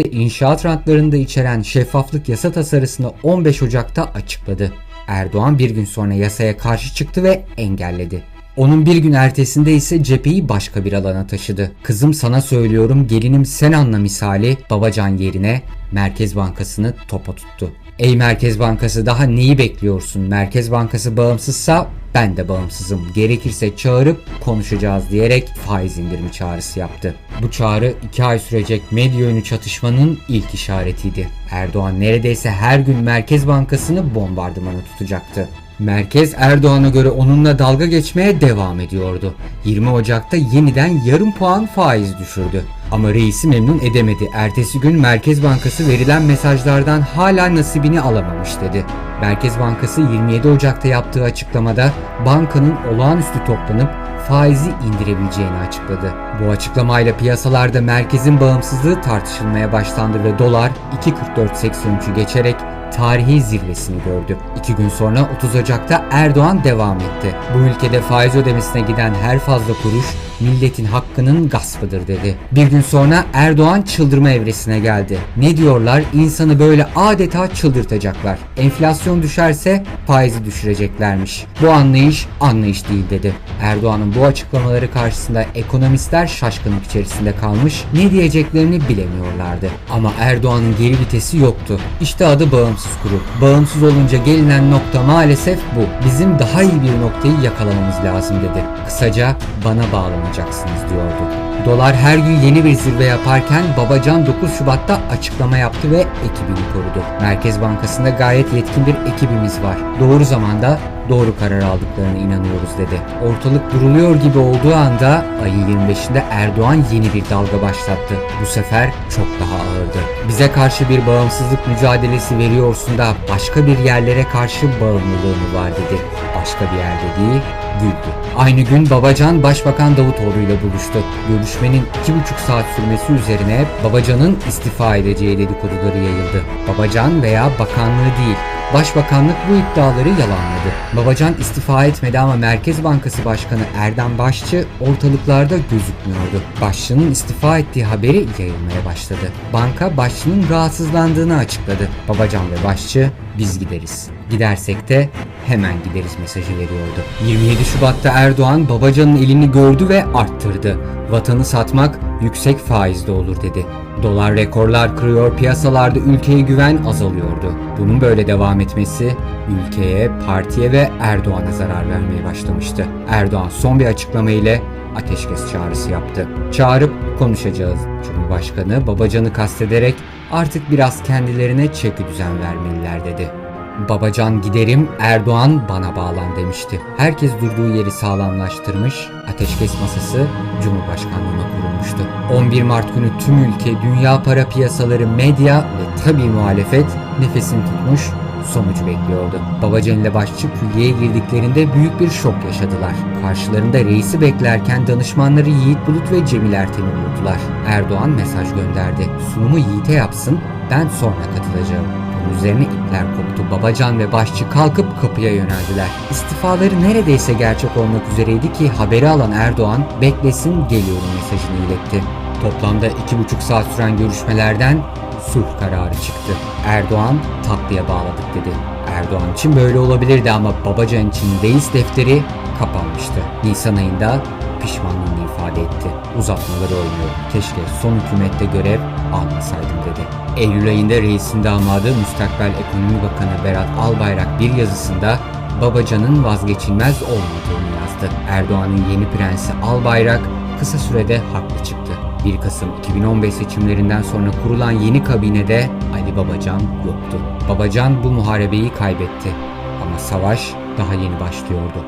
ve inşaat rantlarını da içeren şeffaflık yasa tasarısını 15 Ocak'ta açıkladı. Erdoğan bir gün sonra yasaya karşı çıktı ve engelledi. Onun bir gün ertesinde ise cepheyi başka bir alana taşıdı. Kızım sana söylüyorum gelinim sen anla misali Babacan yerine Merkez Bankası'nı topa tuttu. Ey Merkez Bankası daha neyi bekliyorsun? Merkez Bankası bağımsızsa ben de bağımsızım. Gerekirse çağırıp konuşacağız diyerek faiz indirimi çağrısı yaptı. Bu çağrı 2 ay sürecek medya önü çatışmanın ilk işaretiydi. Erdoğan neredeyse her gün Merkez Bankası'nı bombardımana tutacaktı. Merkez Erdoğan'a göre onunla dalga geçmeye devam ediyordu. 20 Ocak'ta yeniden yarım puan faiz düşürdü. Ama reisi memnun edemedi. Ertesi gün Merkez Bankası verilen mesajlardan hala nasibini alamamış dedi. Merkez Bankası 27 Ocak'ta yaptığı açıklamada bankanın olağanüstü toplanıp faizi indirebileceğini açıkladı. Bu açıklamayla piyasalarda merkezin bağımsızlığı tartışılmaya başlandı ve dolar 2.44.83'ü geçerek tarihi zirvesini gördü. İki gün sonra 30 Ocak'ta Erdoğan devam etti. Bu ülkede faiz ödemesine giden her fazla kuruş milletin hakkının gaspıdır dedi. Bir gün sonra Erdoğan çıldırma evresine geldi. Ne diyorlar? İnsanı böyle adeta çıldırtacaklar. Enflasyon düşerse faizi düşüreceklermiş. Bu anlayış anlayış değil dedi. Erdoğan'ın bu açıklamaları karşısında ekonomistler şaşkınlık içerisinde kalmış, ne diyeceklerini bilemiyorlardı. Ama Erdoğan'ın geri vitesi yoktu. İşte adı bağımsız kuru. Bağımsız olunca gelinen nokta maalesef bu. Bizim daha iyi bir noktayı yakalamamız lazım dedi. Kısaca bana bağlanacaksınız diyordu. Dolar her gün yeni bir zirve yaparken Babacan 9 Şubat'ta açıklama yaptı ve ekibini korudu. Merkez Bankası'nda gayet yetkin bir ekibimiz var. Doğru zamanda doğru karar aldıklarına inanıyoruz dedi. Ortalık duruluyor gibi olduğu anda ayın 25'inde Erdoğan yeni bir dalga başlattı. Bu sefer çok daha ağırdı. Bize karşı bir bağımsızlık mücadelesi veriyorsun da başka bir yerlere karşı bağımlılığı mı var dedi. Başka bir yerde değil, güldü. Aynı gün Babacan Başbakan Davutoğlu ile buluştu. Görüşmenin iki buçuk saat sürmesi üzerine Babacan'ın istifa edeceği dedikoduları yayıldı. Babacan veya bakanlığı değil, Başbakanlık bu iddiaları yalanladı. Babacan istifa etmedi ama Merkez Bankası Başkanı Erdem Başçı ortalıklarda gözükmüyordu. Başçının istifa ettiği haberi yayılmaya başladı. Banka Başçı'nın rahatsızlandığını açıkladı. Babacan ve Başçı biz gideriz. Gidersek de hemen gideriz mesajı veriyordu. 27 Şubat'ta Erdoğan Babacan'ın elini gördü ve arttırdı. Vatanı satmak yüksek faizde olur dedi. Dolar rekorlar kırıyor, piyasalarda ülkeye güven azalıyordu. Bunun böyle devam etmesi ülkeye, partiye ve Erdoğan'a zarar vermeye başlamıştı. Erdoğan son bir açıklama ile ateşkes çağrısı yaptı. Çağırıp konuşacağız. Cumhurbaşkanı Babacan'ı kastederek artık biraz kendilerine çeki düzen vermeliler dedi. Babacan giderim, Erdoğan bana bağlan demişti. Herkes durduğu yeri sağlamlaştırmış, ateşkes masası Cumhurbaşkanlığına kurulmuştu. 11 Mart günü tüm ülke, dünya para piyasaları, medya ve tabii muhalefet nefesini tutmuş, sonucu bekliyordu. Babacan ile başçı külliyeye girdiklerinde büyük bir şok yaşadılar. Karşılarında reisi beklerken danışmanları Yiğit Bulut ve Cemil Ertem'i buldular. Erdoğan mesaj gönderdi. Sunumu Yiğit'e yapsın, ben sonra katılacağım. Bunun üzerine ipler koptu. Babacan ve başçı kalkıp kapıya yöneldiler. İstifaları neredeyse gerçek olmak üzereydi ki haberi alan Erdoğan beklesin geliyorum mesajını iletti. Toplamda iki buçuk saat süren görüşmelerden sulh kararı çıktı. Erdoğan tatlıya bağladık dedi. Erdoğan için böyle olabilirdi ama Babacan için reis defteri kapanmıştı. Nisan ayında pişmanlığını ifade etti. Uzatmaları olmuyor. Keşke son hükümette görev almasaydım dedi. Eylül ayında reisin damadı Müstakbel Ekonomi Bakanı Berat Albayrak bir yazısında Babacan'ın vazgeçilmez olmadığını yazdı. Erdoğan'ın yeni prensi Albayrak kısa sürede haklı çıktı. 1 Kasım 2015 seçimlerinden sonra kurulan yeni kabinede Ali Babacan yoktu. Babacan bu muharebeyi kaybetti. Ama savaş daha yeni başlıyordu.